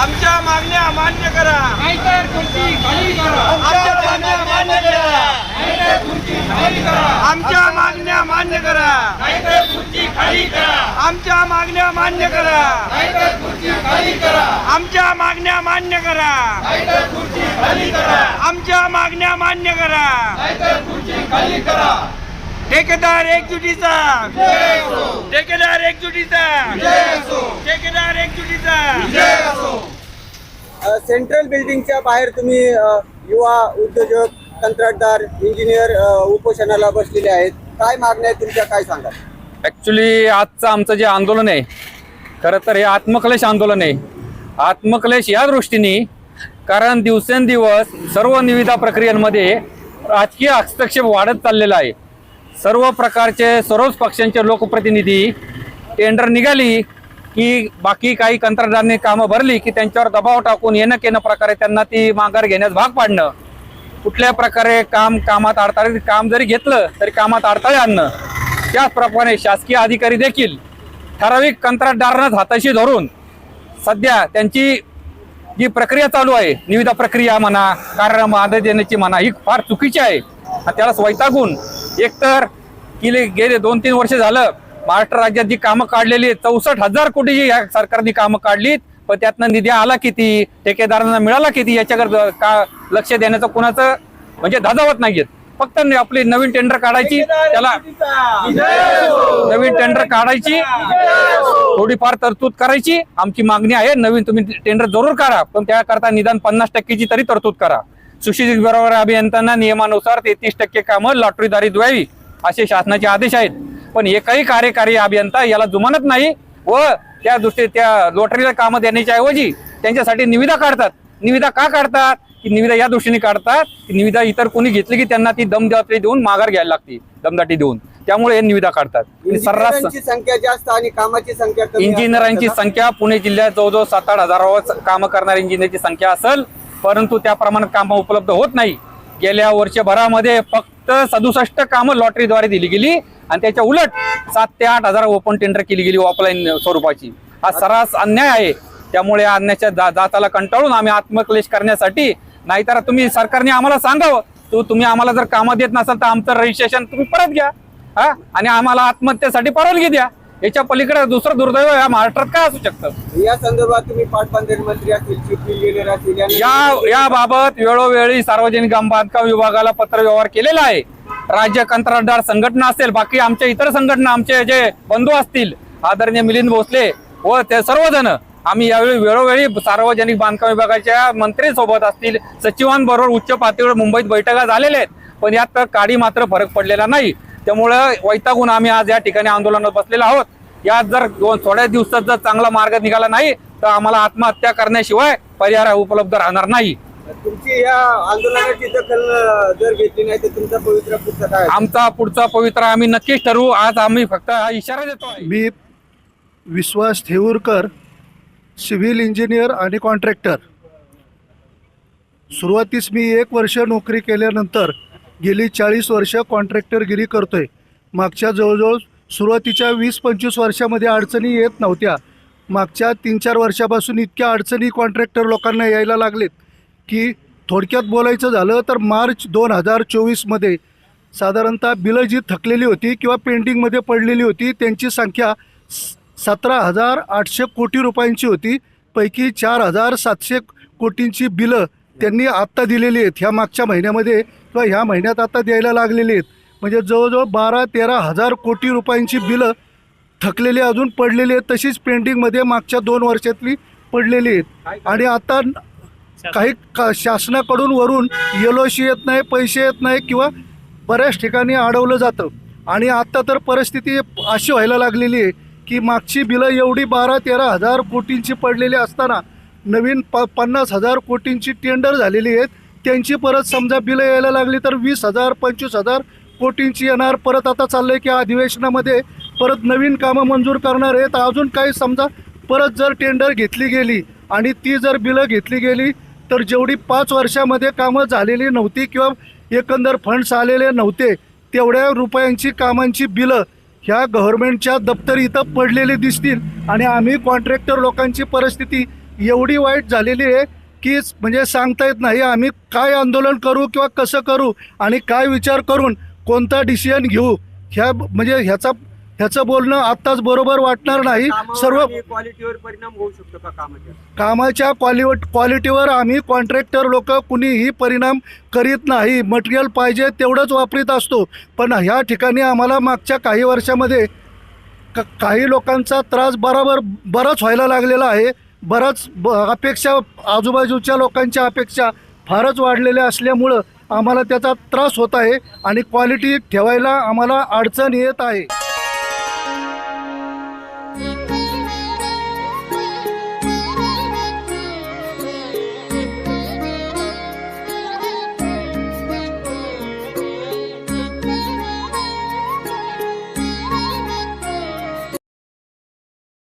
आमच्या मागण्या मान्य करा. आमच्या मागण्या मान्य करा आमच्या मागण्या मान्य करा आमच्या मागण्या मान्य करा. आमच्या मागण्या मान्य करा. आमच्या मागण्या मान्य करा. ठेकेदार एकजुटीचा. ठेकेदार एकजुटीचा. ठेकेदार एकजुटीचा. सेंट्रल बिल्डिंगच्या बाहेर तुम्ही युवा उद्योजक कंत्राटदार इंजिनियर उपोषणाला बसलेले आहेत. काय मागण्या आहेत तुमच्या? काय सांगा ॲक्च्युली आजचं आमचं जे आंदोलन आहे खरं तर हे आत्मक्लेश आंदोलन आहे. आत्मक्लेश या दृष्टीने कारण दिवसेंदिवस सर्व निविदा प्रक्रियांमध्ये राजकीय हस्तक्षेप वाढत चाललेला आहे. सर्व प्रकारचे सर्वच पक्षांचे लोकप्रतिनिधी टेंडर निघाली की बाकी काही कंत्राटदारांनी कामं भरली की त्यांच्यावर दबाव टाकून येणं केनं प्रकारे त्यांना ती माघार घेण्यास भाग पाडणं. कुठल्या प्रकारे काम कामात अडथळे काम जरी घेतलं तरी कामात अडथळे आणणं. त्याचप्रमाणे शासकीय अधिकारी देखील ठराविक कंत्राटदारांनाच हाताशी धरून सध्या त्यांची जी प्रक्रिया चालू आहे निविदा प्रक्रिया म्हणा कारण आदेश देण्याची म्हणा ही फार चुकीची आहे. आणि त्याला वैतागून एकतर गेले गेले दोन तीन वर्ष झालं महाराष्ट्र राज्यात जी कामं काढलेली आहेत चौसष्ट हजार कोटीची या सरकारने कामं काढलीत पण त्यातनं निधी आला किती ठेकेदारांना मिळाला किती याच्याकडे का लक्ष देण्याचं कुणाचं म्हणजे धाजावत नाहीयेत. फक्त आपली नवीन टेंडर काढायची. त्याला नवीन टेंडर काढायची. थोडीफार तरतूद करायची. आमची मागणी आहे नवीन तुम्ही टेंडर जरूर काढा. पण त्याकरता निदान पन्नास टक्केची तरी तरतूद करा. सुशिक्षित बरोबर अभियंत्यांना नियमानुसार तेहतीस टक्के कामं लॉटरीद्वारे द्यावी असे शासनाचे आदेश आहेत. पण एकही कार्यकारी अभियंता याला जुमानत नाही व त्या दृष्टी त्या लॉटरीला कामं देण्याच्या ऐवजी त्यांच्यासाठी निविदा काढतात. निविदा का काढतात? की निविदा या दृष्टीने काढतात की निविदा इतर कोणी घेतली की त्यांना ती दमदाटी देऊन माघार घ्यायला लागते दमदाटी देऊन. त्यामुळे हे निविदा काढतात. सर्रास संख्या जास्त आणि कामाची संख्या इंजिनियरांची संख्या पुणे जिल्ह्यात जवळजवळ सात आठ हजारावर कामं करणाऱ्या इंजिनियरची संख्या असेल परंतु त्या प्रमाणात कामं उपलब्ध होत नाही. गेल्या वर्षभरामध्ये फक्त सदुसष्ट कामं लॉटरीद्वारे दिली गेली आणि त्याच्या उलट सात ते आठ हजार ओपन टेंडर केली गेली ऑफलाईन स्वरूपाची. हा सर्रास अन्याय आहे. त्यामुळे या अन्यायाच्या जाचाला कंटाळून आम्ही आत्मक्लेश करण्यासाठी नाहीतर तुम्ही सरकारने आम्हाला सांगावं. तू तुम्ही आम्हाला जर कामं देत नसाल तर आमचं रजिस्ट्रेशन तुम्ही परत घ्या. हा? आणि आम्हाला आत्महत्येसाठी परवानगी द्या. याच्या पलीकडे दुसरं दुर्दैव या महाराष्ट्रात काय असू शकतं? या संदर्भात तुम्ही पाटबंधारे मंत्री असतील या याबाबत वेळोवेळी सार्वजनिक बांधकाम विभागाला पत्र व्यवहार केलेला आहे. राज्य कंत्राटदार संघटना असेल बाकी आमच्या इतर संघटना आमचे जे बंधू असतील आदरणीय मिलिंद भोसले व ते सर्वजण आम्ही यावेळी वेळोवेळी सार्वजनिक बांधकाम विभागाच्या मंत्री सोबत असतील सचिवांबरोबर उच्च पातळीवर मुंबईत बैठका झालेल्या आहेत पण यात काडी मात्र फरक पडलेला नाही. त्यामुळं वैतागून आम्ही आज या ठिकाणी आंदोलनात बसलेलो आहोत. यात जर दोन थोड्या दिवसात जर चांगला मार्ग निघाला नाही तर आम्हाला आत्महत्या करण्याशिवाय पर्याय उपलब्ध राहणार नाही. तुमची या आंदोलनाची दखल जर घेतली नाही तर तुमचा पवित्र पुढचा काय असेल? आमचा पुढचा पवित्र आम्ही नक्कीच ठरवू. आज आम्ही फक्त हा इशारा देतो मी विश्वास ठेऊरकर सिव्हिल इंजिनियर आणि कॉन्ट्रॅक्टर. सुरुवातीस मी एक वर्ष नोकरी केल्यानंतर गेली चाळीस वर्ष कॉन्ट्रॅक्टरगिरी करतोय. मागच्या जवळजवळ सुरुवातीच्या वीस पंचवीस वर्षामध्ये अडचणी येत नव्हत्या. मागच्या तीन चार वर्षापासून इतक्या अडचणी कॉन्ट्रॅक्टर लोकांना यायला लागलेत की थोडक्यात बोलायचं झालं तर मार्च दोन हजार चोवीसमध्ये साधारणतः बिलं जी थकलेली होती किंवा पेंडिंगमध्ये पडलेली होती त्यांची संख्या सतरा हजार आठशे कोटी रुपयांची होती. पैकी चार हजार सातशे कोटींची बिलं त्यांनी आत्ता दिलेली आहेत. ह्या मागच्या महिन्यामध्ये किंवा ह्या महिन्यात आता द्यायला लागलेली आहेत. म्हणजे जवळजवळ बारा तेरा हजार कोटी रुपयांची बिलं थकलेली अजून पडलेली आहेत. तशीच पेंडिंगमध्ये मागच्या दोन वर्षातली पडलेली आहेत. आणि आता काही का शासनाकडून वरून येलोशी येत नाही पैसे येत नाही किंवा बऱ्याच ठिकाणी अडवलं जातं. आणि आत्ता तर परिस्थिती अशी व्हायला लागलेली आहे की मागची बिलं एवढी बारा तेरा हजार कोटींची पडलेली असताना नवीन प पन्नास हजार कोटींची टेंडर झालेली आहेत. त्यांची परत समजा बिलं यायला लागली तर वीस हजार पंचवीस हजार कोटींची येणार. परत आता चाललं आहे की अधिवेशनामध्ये परत नवीन कामं मंजूर करणार आहेत. अजून काही समजा परत जर टेंडर घेतली गेली आणि ती जर बिलं घेतली गेली तर जेवढी पाच वर्षामध्ये कामं झालेली नव्हती किंवा एकंदर फंड्स आलेले नव्हते तेवढ्या रुपयांची कामांची बिलं ह्या गव्हर्नमेंटच्या दप्तर इथं पडलेले दिसतील. आणि आम्ही कॉन्ट्रॅक्टर लोकांची परिस्थिती एवढी वाईट झालेली आहे की म्हणजे सांगता येत नाही आम्ही काय आंदोलन करू किंवा कसं करू आणि काय विचार करून कोणता डिसिजन घेऊ? ह्या म्हणजे ह्याचा ह्याचं बोलणं आत्ताच बरोबर वाटणार नाही. सर्व क्वालिटीवर परिणाम होऊ शकतो का कामाच्या? कामाच्या क्वालिवट क्वालिटीवर आम्ही कॉन्ट्रॅक्टर लोक कुणीही परिणाम करीत नाही. मटेरियल पाहिजे तेवढंच वापरीत असतो. पण ह्या ठिकाणी आम्हाला मागच्या काही वर्षामध्ये क काही लोकांचा त्रास बराबर बराच व्हायला लागलेला आहे. बराच ब अपेक्षा आजूबाजूच्या लोकांच्या अपेक्षा फारच वाढलेल्या असल्यामुळं आम्हाला त्याचा त्रास होत आहे आणि क्वालिटी ठेवायला आम्हाला अडचण येत आहे.